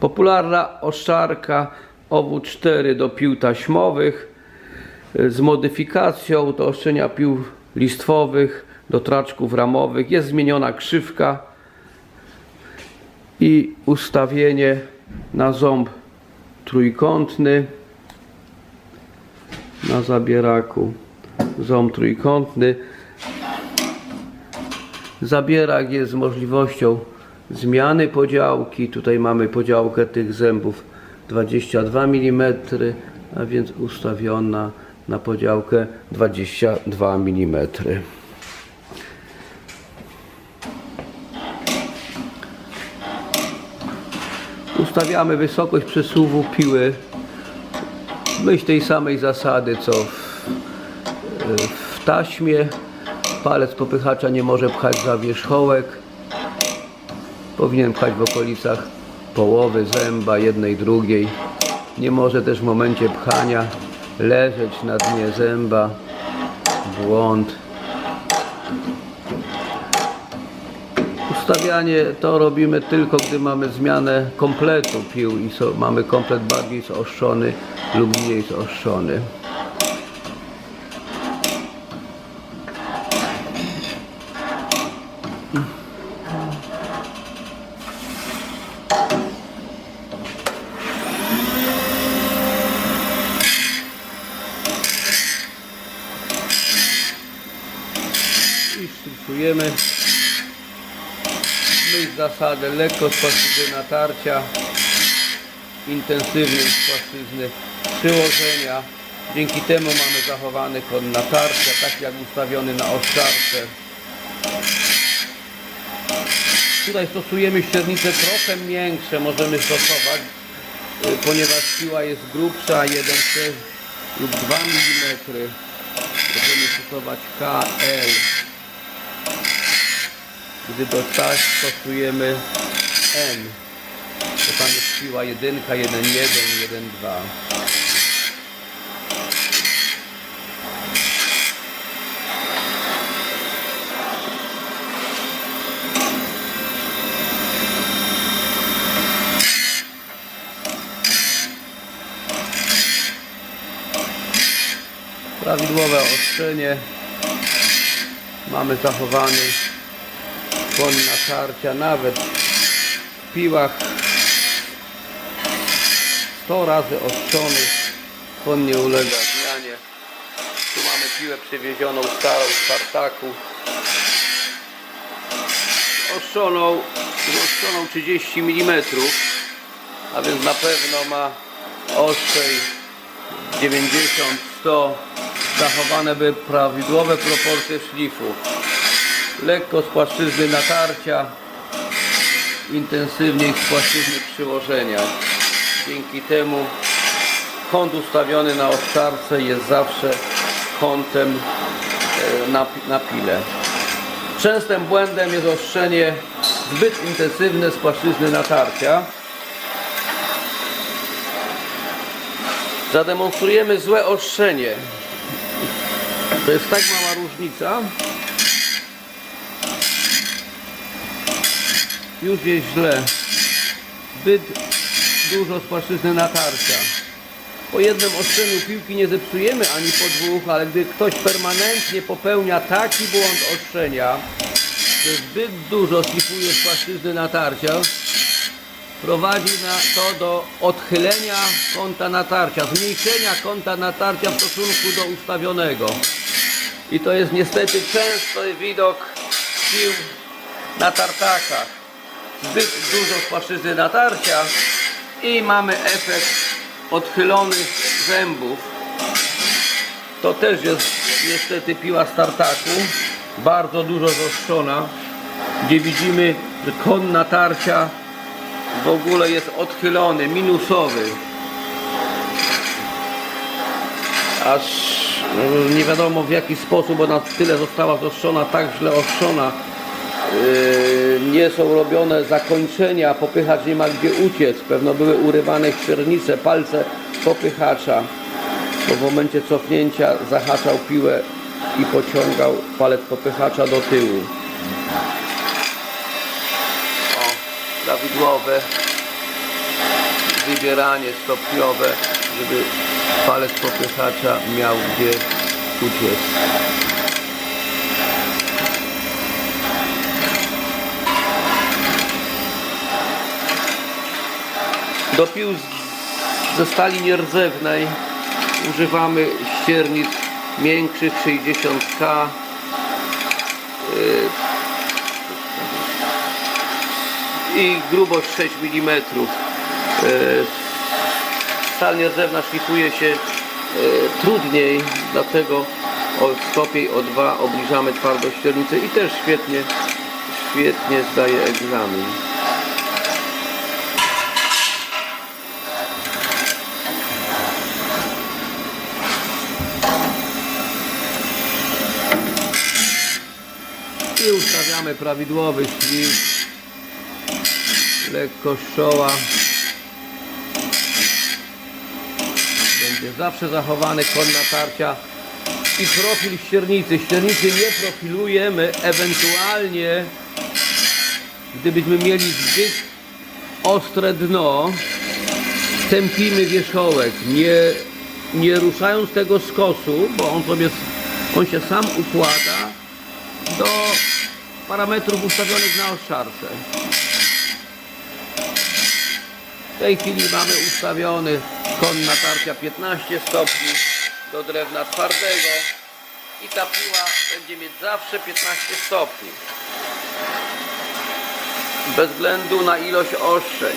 Popularna oszczarka OW4 do pił taśmowych. Z modyfikacją do oszczenia pił listwowych, do traczków ramowych. Jest zmieniona krzywka i ustawienie na ząb trójkątny. Na zabieraku ząb trójkątny. Zabierak jest z możliwością zmiany podziałki. Tutaj mamy podziałkę tych zębów 22 mm a więc ustawiona na podziałkę 22 mm ustawiamy wysokość przesuwu piły. Myśl tej samej zasady co w, w taśmie. Palec popychacza nie może pchać za wierzchołek powinien pchać w okolicach połowy zęba jednej drugiej. Nie może też w momencie pchania leżeć na dnie zęba. Błąd. Ustawianie to robimy tylko, gdy mamy zmianę kompletu pił i so, mamy komplet bardziej zaostrzony lub mniej zaostrzony. I sztuczujemy myśl zasady lekko z płaszczyzny natarcia, intensywnie z płaszczyzny przyłożenia. Dzięki temu mamy zachowany kąt natarcia, tak jak ustawiony na oszczarce. Tutaj stosujemy średnice trochę większe, możemy stosować, y, ponieważ siła jest grubsza, 1,6 lub 2 mm. Możemy stosować KL. Gdy do taś stosujemy N, to tam jest siła 1, 1, 1, 1, 2. Prawidłowe ostrzenie. Mamy zachowany kąt natarcia nawet w piłach. 100 razy ostrzonych kąt nie ulega zmianie. Tu mamy piłę przywiezioną starą z tartaku ostrzoną ostrzoną 30 mm a więc na pewno ma ostrzej 90 100 zachowane by prawidłowe proporcje szlifu lekko z płaszczyzny natarcia, intensywniej z płaszczyzny przyłożenia. Dzięki temu kąt ustawiony na oszczarce jest zawsze kątem e, na, na pile. Częstym błędem jest ostrzenie zbyt intensywne z płaszczyzny natarcia. Zademonstrujemy złe ostrzenie. To jest tak mała różnica, już jest źle. Zbyt dużo z płaszczyzny natarcia. Po jednym ostrzeniu piłki nie zepsujemy ani po dwóch, ale gdy ktoś permanentnie popełnia taki błąd ostrzenia, że zbyt dużo slipuje płaszczyzny natarcia, prowadzi na to do odchylenia kąta natarcia, zmniejszenia kąta natarcia w stosunku do ustawionego. I to jest niestety częsty widok pił na tartakach zbyt dużo płaszczyzny natarcia i mamy efekt odchylonych zębów. To też jest niestety piła z tartaku, bardzo dużo zaostrzona, gdzie widzimy, że kąt natarcia w ogóle jest odchylony, minusowy. Aż nie wiadomo w jaki sposób ona tyle została zaostrzona, tak źle ostrzona. Yy, nie są robione zakończenia, popychacz nie ma gdzie uciec. Pewno były urywane ściernice, palce popychacza. Bo w momencie cofnięcia zahaczał piłę i pociągał palec popychacza do tyłu. O, prawidłowe wybieranie stopniowe, żeby palec popychacza miał gdzie uciec. Do pił ze stali nierdzewnej używamy ściernic miększych 60K yy, i grubość 6 mm. Yy, Stal nierdzewna szlifuje się yy, trudniej, dlatego o stopień o 2 obniżamy twardość ściernicy i też świetnie, świetnie zdaje egzamin. I ustawiamy prawidłowy ślif. Lekko czoła. Będzie zawsze zachowany kąt natarcia i profil ściernicy. Ściernicy nie profilujemy, ewentualnie gdybyśmy mieli zbyt ostre dno, tępimy wierzchołek, nie, nie ruszając tego skosu, bo on sobie on się sam układa do parametrów ustawionych na oszczarce. W tej chwili mamy ustawiony kąt natarcia 15 stopni do drewna twardego i ta piła będzie mieć zawsze 15 stopni. Bez względu na ilość ostrzeń.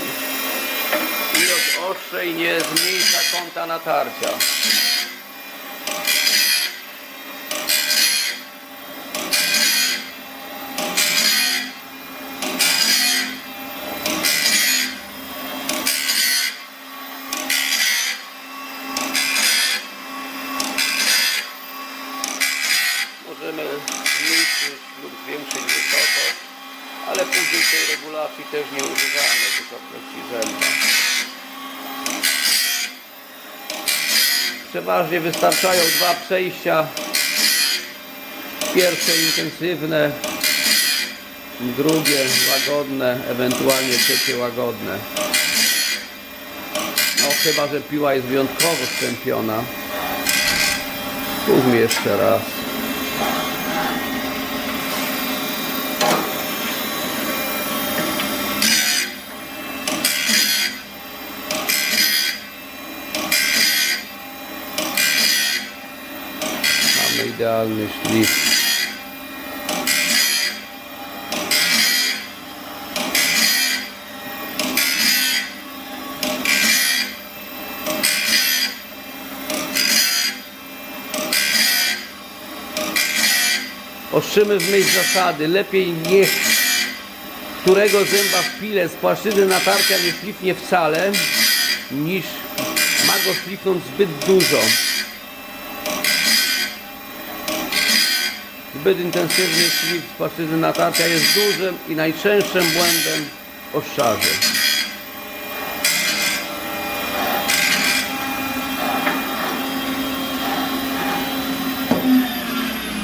Ilość ostrzeń nie zmniejsza kąta natarcia. Możemy zmniejszyć lub zwiększyć wysokość, ale później tej regulacji też nie używamy wysokości rzędu. Przeważnie wystarczają dwa przejścia. Pierwsze intensywne, drugie łagodne, ewentualnie trzecie łagodne. No chyba, że piła jest wyjątkowo stępiona. Spróbujmy jeszcze raz. Mamy idealny szlif. Ostrzymy w myśl zasady. Lepiej niech którego zęba w pile z płaszczyzny natarcia nie szlifnie wcale, niż ma go szlifnąć zbyt dużo. Zbyt intensywny z płaszczyzny natarcia jest dużym i najczęstszym błędem oszczarzy.